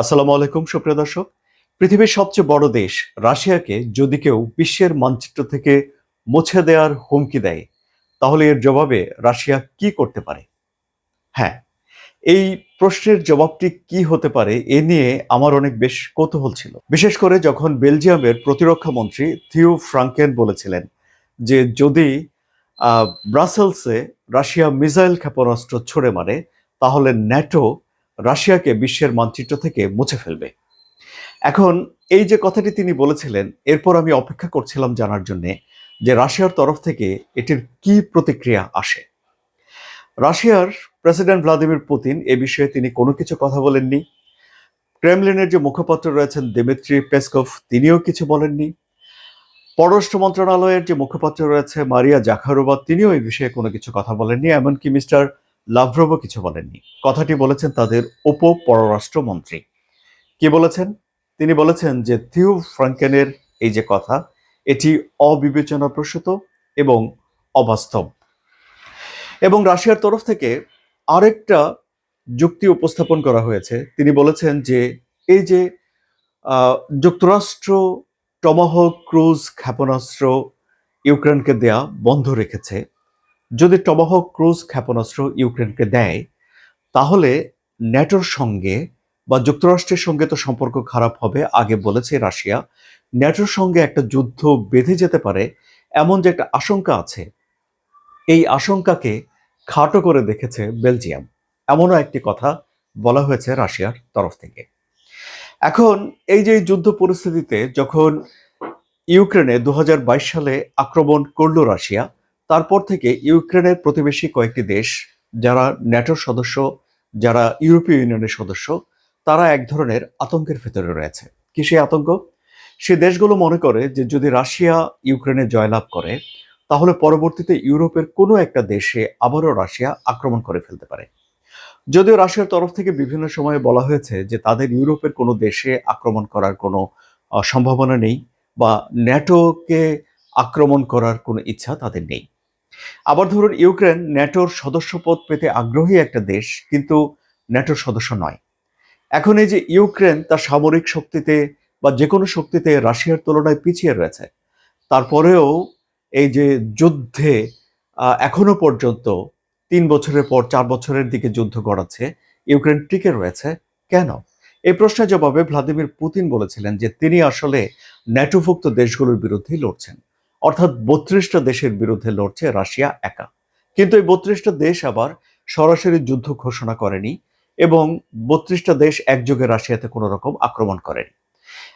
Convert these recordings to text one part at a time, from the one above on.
আসসালামু আলাইকুম, সুপ্রিয় দর্শক। পৃথিবীর সবচেয়ে বড় দেশ, রাশিয়াকে যদি কেউ বিশ্বের মানচিত্র থেকে মুছে দেওয়ার হুমকি দেয়, তাহলে এর জবাবে রাশিয়া কি করতে পারে? হ্যাঁ এই প্রশ্নের জবাবটি কি হতে পারে এ নিয়ে আমার অনেক বেশ কৌতূহল ছিল। বিশেষ করে যখন বেলজিয়ামের প্রতিরক্ষা মন্ত্রী থিও ফ্রাঙ্কেন বলেছিলেন যে যদি ব্রাসেলসে রাশিয়া মিসাইল ক্ষেপণাস্ত্র ছড়ে মারে, তাহলে ন্যাটো রাশিয়াকে বিশ্বের মানচিত্র থেকে মুছে ফেলবে। এখন এই যে কথাটি তিনি বলেছিলেন, এরপর আমি অপেক্ষা করছিলাম জানার জন্যে যে রাশিয়ার তরফ থেকে এটির কি প্রতিক্রিয়া আসে। রাশিয়ার প্রেসিডেন্ট ভ্লাদিমির পুতিন এ বিষয়ে তিনি কোনো কিছু কথা বলেননি। ক্রেমলিনের যে মুখপাত্র রয়েছেন দেমিত্রি পেসকভ, তিনিও কিছু বলেননি। পররাষ্ট্র মন্ত্রণালয়ের যে মুখপাত্র রয়েছে মারিয়া জাখারোবা তিনিও এই বিষয়ে কোনো কিছু কথা বলেননি, এমনকি মিস্টার লাভ্রভও কিছু বলেননি। কথাটি বলেছেন তাদের উপ পররাষ্ট্রমন্ত্রী কি বলেছেন? তিনি বলেছেন যে থিও ফ্রাঙ্কেনের এই যে কথা, এটি অবিবেচনা প্রসূত এবং অবাস্তব। এবং রাশিয়ার তরফ থেকে আরেকটা যুক্তি উপস্থাপন করা হয়েছে। তিনি বলেছেন যে এই যে যুক্তরাষ্ট্র টমাহক ক্রুজ ক্ষেপণাস্ত্র ইউক্রেনকে দেয়া বন্ধ রেখেছে যদি টমাহক ক্রুজ ক্ষেপণাস্ত্র ইউক্রেনকে দেয়, তাহলে ন্যাটোর সঙ্গে বা যুক্তরাষ্ট্রের সঙ্গে তো সম্পর্ক খারাপ হবে, আগে বলেছে রাশিয়া। ন্যাটোর সঙ্গে একটা যুদ্ধ বেঁধে যেতে পারে, এমন যে একটা আশঙ্কা আছে, এই আশঙ্কাকে খাটো করে দেখেছে বেলজিয়াম। এমনও একটি কথা বলা হয়েছে রাশিয়ার তরফ থেকে। এখন এই যে যুদ্ধ পরিস্থিতিতে যখন ইউক্রেনে দু হাজার বাইশ সালে আক্রমণ করল রাশিয়া তারপর থেকে ইউক্রেনের প্রতিবেশী কয়েকটি দেশ, যারা ন্যাটোর সদস্য, যারা ইউরোপীয় ইউনিয়নের সদস্য, তারা এক ধরনের আতঙ্কের ভেতরে রয়েছে। কি সেই আতঙ্ক? সে দেশগুলো মনে করে যে যদি রাশিয়া ইউক্রেনে জয়লাভ করে, তাহলে পরবর্তীতে ইউরোপের কোনো একটা দেশে আবারও রাশিয়া আক্রমণ করে ফেলতে পারে। যদিও রাশিয়ার তরফ থেকে বিভিন্ন সময়ে বলা হয়েছে যে তাদের ইউরোপের কোনো দেশে আক্রমণ করার কোনো সম্ভাবনা নেই বা ন্যাটোকে আক্রমণ করার কোনো ইচ্ছা তাদের নেই। আবার ধরুন ইউক্রেন ন্যাটোর সদস্যপদ পেতে আগ্রহী একটা দেশ, কিন্তু ন্যাটোর সদস্য নয়। এখন এই যে ইউক্রেন তার সামরিক শক্তিতে বা যে কোনো শক্তিতে রাশিয়ার তুলনায় পিছিয়ে রয়েছে, তারপরেও এই যে যুদ্ধে এখনও পর্যন্ত তিন বছরের পর চার বছরের দিকে যুদ্ধ গড়াচ্ছে, ইউক্রেন টিকে রয়েছে, কেন? এই প্রশ্নের জবাবে ভ্লাদিমির পুতিন বলেছিলেন যে তিনি আসলে ন্যাটোভুক্ত দেশগুলোর বিরুদ্ধেই লড়ছেন। অর্থাৎ বত্রিশটা দেশের বিরুদ্ধে লড়ছে রাশিয়া একা। কিন্তু এই বত্রিশটা দেশ আবার সরাসরি যুদ্ধ ঘোষণা করেনি এবং বত্রিশটা দেশ একযোগে রাশিয়াতে কোনো রকম আক্রমণ করেনি।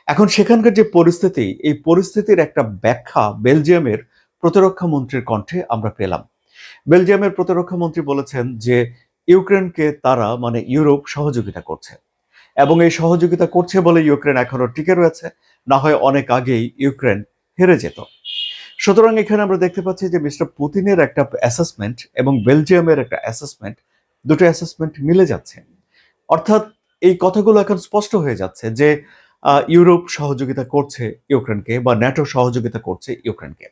এখন সেখানকার যে পরিস্থিতি, এই পরিস্থিতির একটা ব্যাখ্যা বেলজিয়ামের প্রতিরক্ষা মন্ত্রীর কণ্ঠে আমরা পেলাম। বেলজিয়ামের প্রতিরক্ষা মন্ত্রী বলেছেন যে, ইউক্রেনকে তারা মানে ইউরোপ, সহযোগিতা করছে। এবং এই সহযোগিতা করছে বলে ইউক্রেন এখনও টিকে রয়েছে। না হয় অনেক আগেই ইউক্রেন হেরে যেত। সুতরাং এখানে আমরা দেখতে পাচ্ছি যে মিস্টার পুতিনের একটা অ্যাসেসমেন্ট এবং বেলজিয়ামের একটা অ্যাসেসমেন্ট দুটো অ্যাসেসমেন্ট মিলে যাচ্ছে। অর্থাৎ এই কথাগুলো এখন স্পষ্ট হয়ে যাচ্ছে যে ইউরোপ সহযোগিতা করছে ইউক্রেনকে বা ন্যাটো সহযোগিতা করছে ইউক্রেনকে।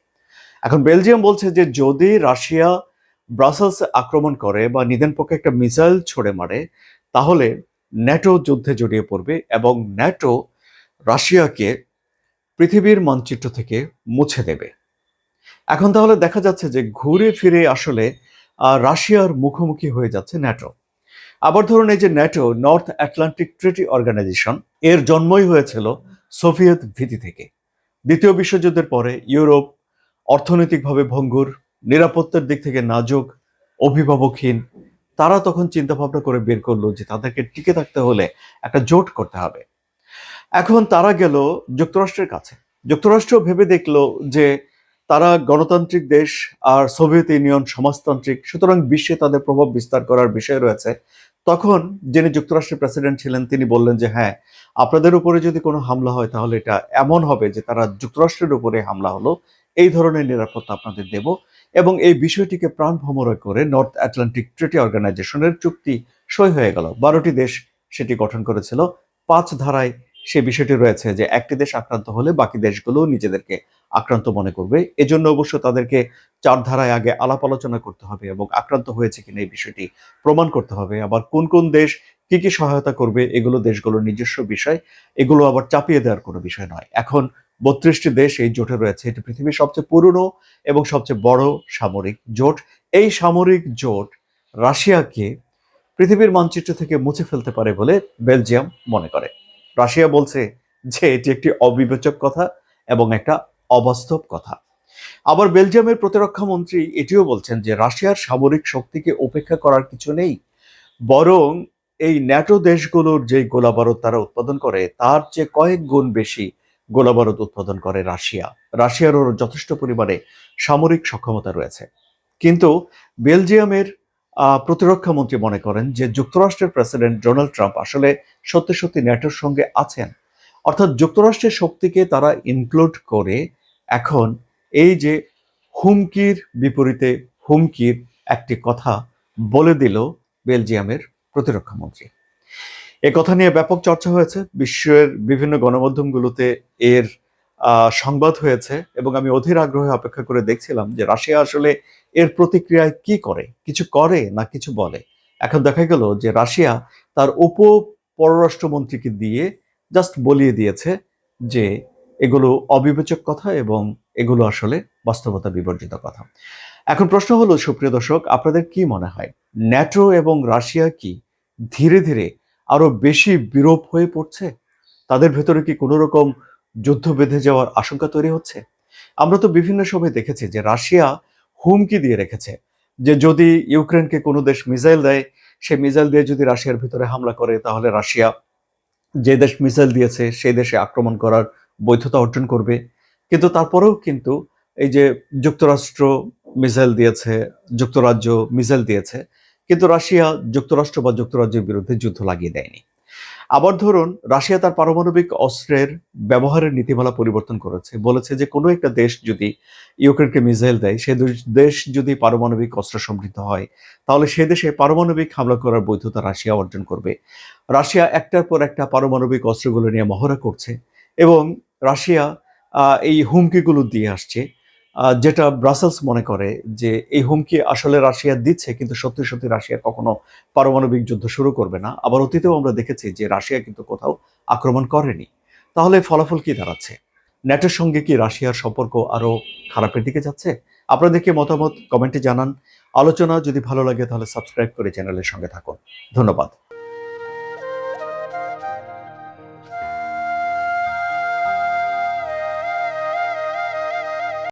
এখন বেলজিয়াম বলছে যে, যদি রাশিয়া ব্রাসেলস আক্রমণ করে বা নিদেন পক্ষে একটা মিসাইল ছড়ে মারে, তাহলে ন্যাটো যুদ্ধে জড়িয়ে পড়বে এবং ন্যাটো রাশিয়াকে পৃথিবীর মানচিত্র থেকে মুছে দেবে। এখন তাহলে দেখা যাচ্ছে যে ঘুরে ফিরে আসলে রাশিয়ার মুখোমুখি হয়ে যাচ্ছে ন্যাটো। আবার ধরুন এই যে NATO, North Atlantic Treaty Organization, এর জন্মই হয়েছিল সোভিয়েত ভীতি থেকে। দ্বিতীয় বিশ্বযুদ্ধের পরে ইউরোপ অর্থনৈতিকভাবে ভঙ্গুর, নিরাপত্তার দিক থেকে নাজুক, অভিভাবকহীন, তারা তখন চিন্তা ভাবনা করে বের করল যে তাদেরকে টিকে থাকতে হলে একটা জোট করতে হবে। এখন তারা গেল যুক্তরাষ্ট্রের কাছে। যুক্তরাষ্ট্র ভেবে দেখল যে তারা গণতান্ত্রিক দেশ আর সোভিয়েত ইউনিয়ন সমাজতান্ত্রিক, সুতরাং বিশ্বে তাদের প্রভাব বিস্তার করার বিষয় রয়েছে। তখন যিনি যুক্তরাষ্ট্রের প্রেসিডেন্ট ছিলেন, তিনি বললেন যে হ্যাঁ আপনাদের উপরে যদি কোনো হামলা হয়, তাহলে এটা এমন হবে যে, তারা যুক্তরাষ্ট্রের উপরে হামলা হলো। এই ধরনের নিরাপত্তা আপনাদের দেব। এবং এই বিষয়টিকে প্রাণ ভ্রমরয় করে নর্থ আটলান্টিক ট্রিটি অর্গানাইজেশনের চুক্তি সই হয়ে গেল। বারোটি দেশ সেটি গঠন করেছিল। পাঁচ ধারায় সে বিষয়টি রয়েছে যে একটি দেশ আক্রান্ত হলে বাকি দেশগুলো নিজেদেরকে আক্রান্ত মনে করবে। এজন্য অবশ্য তাদেরকে চার ধারায় আগে আলাপ আলোচনা করতে হবে এবং আক্রান্ত হয়েছে কিনা এই বিষয়টি প্রমাণ করতে হবে। আবার কোন কোন দেশ কি কি সহায়তা করবে এগুলো দেশগুলোর নিজস্ব বিষয়, এগুলো আবার চাপিয়ে দেওয়ার কোনো বিষয় নয়। এখন বত্রিশটি দেশ এই জোটে রয়েছে। এটি পৃথিবীর সবচেয়ে পুরনো এবং সবচেয়ে বড় সামরিক জোট। এই সামরিক জোট রাশিয়াকে পৃথিবীর মানচিত্র থেকে মুছে ফেলতে পারে বলে বেলজিয়াম মনে করে। রাশিয়া বলছে যে এটি একটি অবিবেচক কথা এবং একটা অবাস্তব কথা। আবার বেলজিয়ামের প্রতিরক্ষা মন্ত্রী এটিও বলছেন যে রাশিয়ার সামরিক শক্তিকে উপেক্ষা করার কিছু নেই, বরং এই ন্যাটো দেশগুলোর যে গোলাবারুদ তারা উৎপাদন করে, তার চেয়ে কয়েক গুণ বেশি গোলাবারুদ উৎপাদন করে রাশিয়া। রাশিয়ারও যথেষ্ট পরিমাণে সামরিক সক্ষমতা রয়েছে। কিন্তু বেলজিয়ামের প্রতিরক্ষা মন্ত্রী মনে করেন যে যুক্তরাষ্ট্রের প্রেসিডেন্ট ডোনাল্ড ট্রাম্প আসলে সত্যি সত্যি ন্যাটোর সঙ্গে আছেন। অর্থাৎ যুক্তরাষ্ট্রের শক্তিকে তারা ইনক্লুড করে এখন এই যে হুমকির বিপরীতে হুমকির একটি কথা বলে দিল বেলজিয়ামের প্রতিরক্ষা মন্ত্রী। এ কথা নিয়ে ব্যাপক চর্চা হয়েছে। বিশ্বের বিভিন্ন গণমাধ্যমগুলোতে এর সংবাদ হয়েছে এবং আমি অধীর আগ্রহে অপেক্ষা করে দেখছিলাম যে রাশিয়া আসলে এর প্রতিক্রিয়ায় কি করে? কিছু করে না কিছু বলে? এখন দেখা গেল যে রাশিয়া তার উপ পররাষ্ট্রমন্ত্রীকে দিয়ে জাস্ট বলিয়ে দিয়েছে যে এগুলো অবিবেচক কথা এবং এগুলো আসলে বাস্তবতা বিবর্জিত কথা। এখন প্রশ্ন হলো, সুপ্রিয় দর্শক, আপনাদের কি মনে হয়? ন্যাটো এবং রাশিয়া কি ধীরে ধীরে আরও বেশি বিরূপ হয়ে পড়ছে? তাদের ভেতরে কি কোনো রকম যুদ্ধ বেঁধে যাওয়ার আশঙ্কা তৈরি হচ্ছে। আমরা তো বিভিন্ন সময় দেখেছি যে রাশিয়া হুমকি দিয়ে রেখেছে যে যদি ইউক্রেনকে কোনো দেশ মিসাইল দেয়, সে মিসাইল দিয়ে যদি রাশিয়ার ভিতরে হামলা করে, তাহলে রাশিয়া যে দেশ মিসাইল দিয়েছে, সেই দেশে আক্রমণ করার বৈধতা অর্জন করবে। কিন্তু তারপরেও কিন্তু এই যে যুক্তরাষ্ট্র মিসাইল দিয়েছে, যুক্তরাজ্য মিসাইল দিয়েছে, কিন্তু রাশিয়া যুক্তরাষ্ট্র বা যুক্তরাজ্যের বিরুদ্ধে যুদ্ধ লাগিয়ে দেয়নি। আবার ধরুন, রাশিয়া তার পারমাণবিক অস্ত্রের ব্যবহারের নীতিমালা পরিবর্তন করেছে। বলেছে যে কোনো একটা দেশ যদি ইউক্রেনকে মিসাইল দেয়, সে দেশ- যদি পারমাণবিক অস্ত্র সমৃদ্ধ হয়, তাহলে সে দেশে পারমাণবিক হামলা করার বৈধতা রাশিয়া অর্জন করবে। রাশিয়া একটার পর একটা পারমাণবিক অস্ত্রগুলো নিয়ে মহড়া করছে এবং রাশিয়া এই হুমকিগুলো দিয়ে আসছে। যেটা ব্রাসেলস মনে করে যে এই হুমকি আসলে রাশিয়া দিচ্ছে, কিন্তু সত্যি সত্যি রাশিয়া কখনো পারমাণবিক যুদ্ধ শুরু করবে না। আবার অতীতেও আমরা দেখেছি যে রাশিয়া কিন্তু কোথাও আক্রমণ করেনি। তাহলে ফলাফল কি দাঁড়াচ্ছে? ন্যাটোর সঙ্গে কি রাশিয়ার সম্পর্ক আরও খারাপের দিকে যাচ্ছে? আপনাদেরকে মতামত? কমেন্টে জানান। আলোচনা যদি ভালো লাগে তাহলে সাবস্ক্রাইব করে চ্যানেলের সঙ্গে থাকুন। ধন্যবাদ।